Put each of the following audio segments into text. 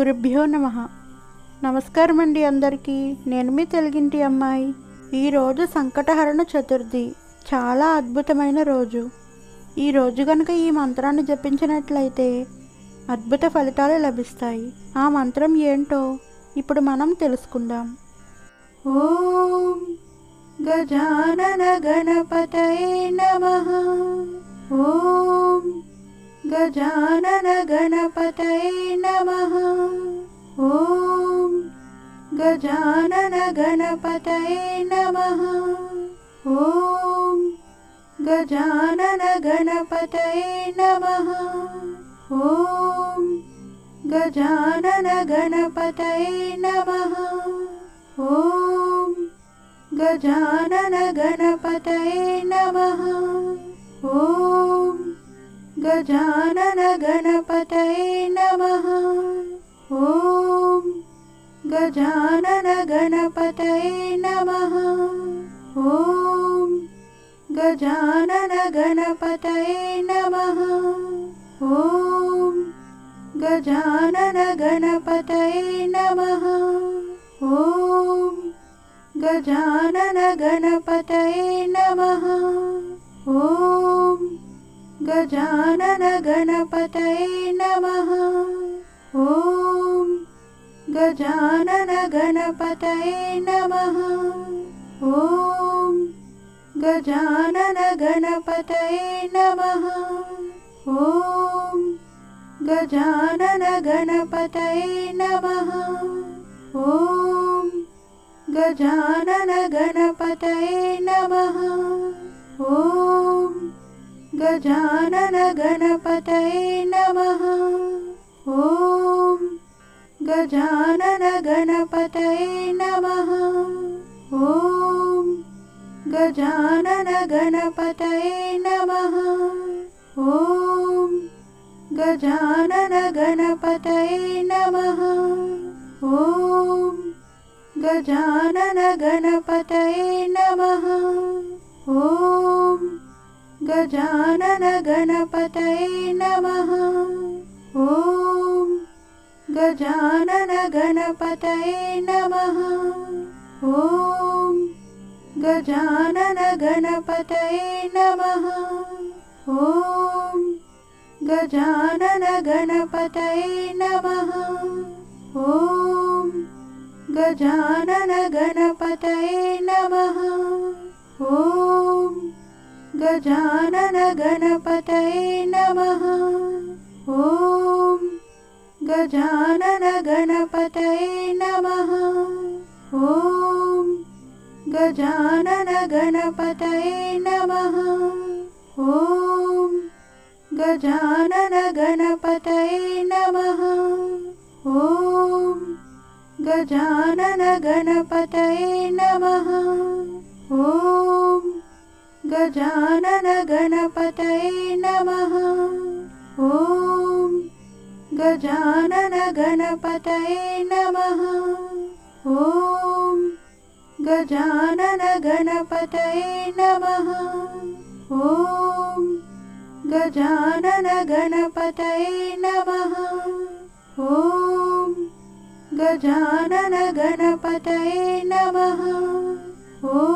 గురుభ్యో నమ. నమస్కారం అండి అందరికీ. నేను మీ తెలుగింటి అమ్మాయి. ఈరోజు సంకటహరణ చతుర్థి. చాలా అద్భుతమైన రోజు. ఈ రోజు కనుక ఈ మంత్రాన్ని జపించినట్లయితే అద్భుత ఫలితాలు లభిస్తాయి. ఆ మంత్రం ఏంటో ఇప్పుడు మనం తెలుసుకుందాం. ఓం గజానన గణపతయే నమః. ఓం గజానన గణపతయే నమః. ॐ गजाननगणपतये नमः। ॐ गजाननगणपतये नमः। ॐ गजाननगणपतये नमः। गणपत नम नमः। ॐ गजाननगणपतये नमः। ॐ गजानन गणपतये नमः। ॐ गजानन गणपतये नमः। ॐ गजानन गणपतये नमः। ॐ गजानन गणपतये नमः। ॐ गजानन गणपतये नमः। ॐ गजाननगणपत नमः। ॐ गजाननगणपत नमः। ॐ गजाननगणपत नमः। ॐ गजाननगणपत नमः। ॐ गजाननगणपत नमः। गजानन गजाननगणपतये नमः। ॐ गजाननगणपतये नमः। ॐ गजाननगणपतये नमः। ॐ गजाननगणपतये नमः। ॐ गजाननगणपतये नमः। ॐ गजानन गणपतये नमः। ॐ गजानन गणपतये नमः। ॐ गजानन गणपतये नमः। ॐ गजानन गणपतये नमः। ॐ गजानन गणपतये नमः। ॐ गजानन गजाननगणपतये नमः। ॐ गजाननगणपतये नमः। ॐ गजाननगणपतये नमः। ॐ गजाननगणपतये नमः। ॐ गजाननगणपतये नमः। ॐ गजान गण गणपत नम। ओ गजानन गणपत नम। ओ गजानन गणपत नम। ओ गजानन गणपत नम। ओ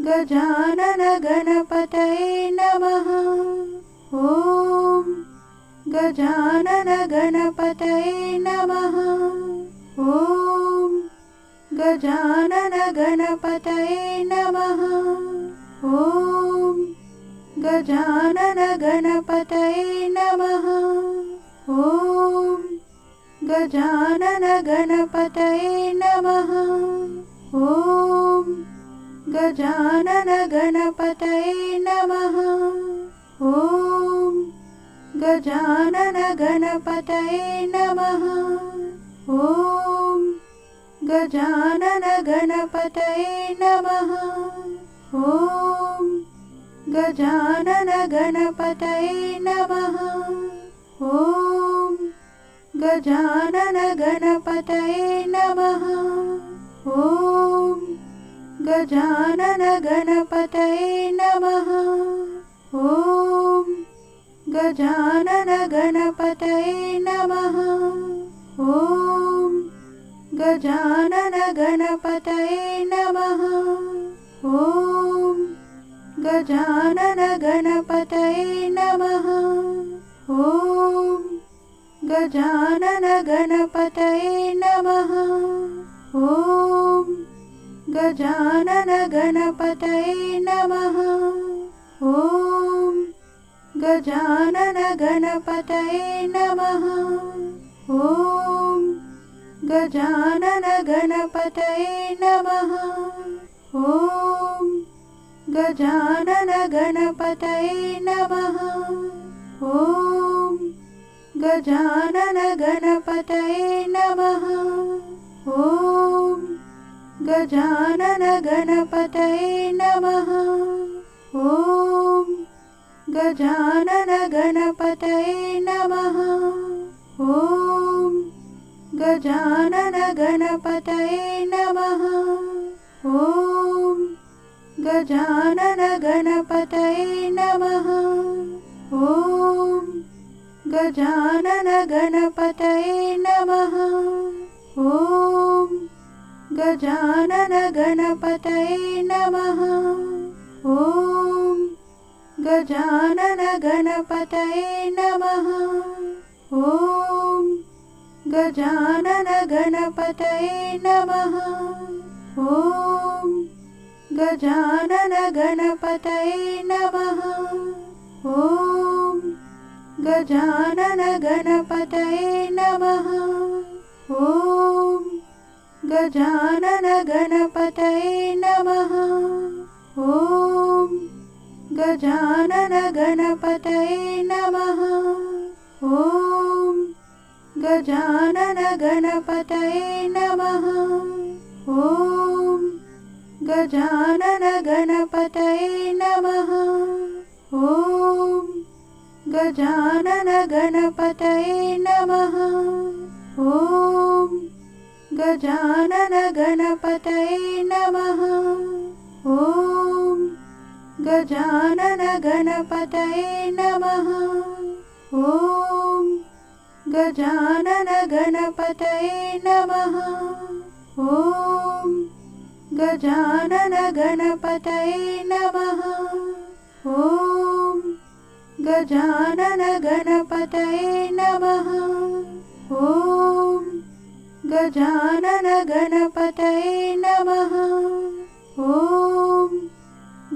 गजानन गणपत नम। ओ गजानन गणपतये नमः। ॐ गजानन गणपतये नमः। ॐ गजानन गणपतये नमः। ॐ गजानन गणपतये नमः। ॐ गजानन गणपतये गजाननगणपतये नमः। ॐ गजाननगणपतये नमः। ॐ गजाननगणपतये नमः। ॐ गजाननगणपतये नमः। ॐ गजाननगणपतये नमः। ॐ गजान गजाननगणपतये नमः। ॐ गजाननगणपतये नमः। ॐ गजाननगणपतये नमः। ॐ गजाननगणपतये नमः। ॐ गजाननगणपतये नमः। गजानन गजाननगणपतये नमः। ॐ गजाननगणपतये नमः। ॐ गजाननगणपतये नमः। ॐ गजाननगणपतये नमः। ॐ गजाननगणपतये नमः। ॐ गजानन गणपतये नमः। ॐ गजानन गणपतये नमः। ॐ गजानन गणपतये नमः। ॐ गजानन गणपतये नमः। ॐ गजानन गणपतये नमः। गजानन गणपतये नमः। ॐ गजानन गणपतये नमः। ॐ गजानन गणपतये नमः। ॐ गजानन गणपतये नमः। ॐ गजानन गणपतये नमः। ॐ गजाननगणपतये नमः। ॐ गजाननगणपतये नमः। ॐ गजाननगणपतये नमः। ॐ गजाननगणपतये नमः। ॐ गजाननगणपतये नमः। ॐ गजानन गजाननगणपतये नमः। ॐ गजाननगणपतये नमः। ॐ गजाननगणपतये नमः। ॐ गजाननगणपतये नमः। ॐ गजाननगणपतये नमः।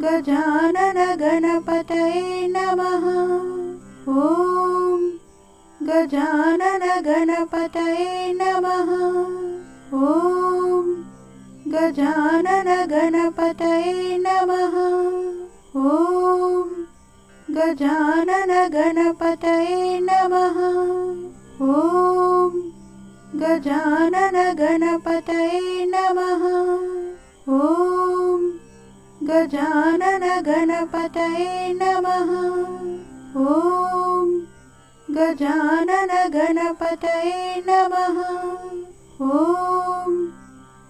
गजानन गणपतये नमः। ॐ गजानन गणपतये नमः। ॐ गजानन गणपतये नमः। ॐ गजानन गणपतये नमः। ॐ गजानन गणपतये नमः। ॐ गजानन गजाननगणपतये नमः। ॐ गजाननगणपतये नमः। ॐ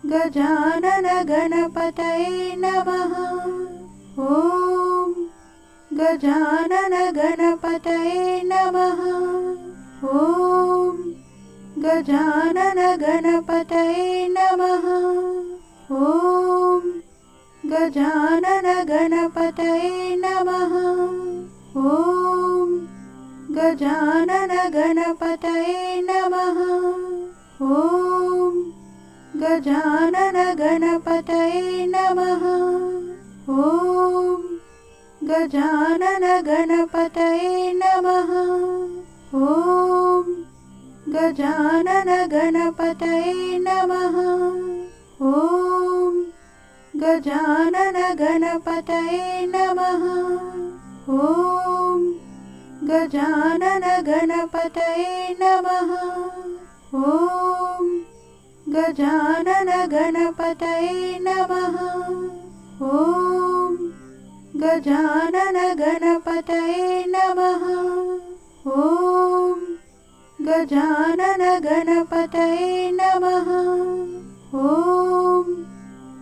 गजाननगणपतये नमः। ॐ गजाननगणपतये नमः। ॐ गजाननगणपतये गजाननगणपतये नमः। ॐ गजाननगणपतये नमः। ॐ गजाननगणपतये नमः। ॐ गजाननगणपतये नमः। ॐ गजाननगणपतये नमः। ॐ गजानन गणपतये नमः। ॐ गजानन गणपतये नमः। ॐ गजानन गणपतये नमः। ॐ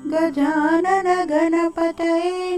गजानन गणपतये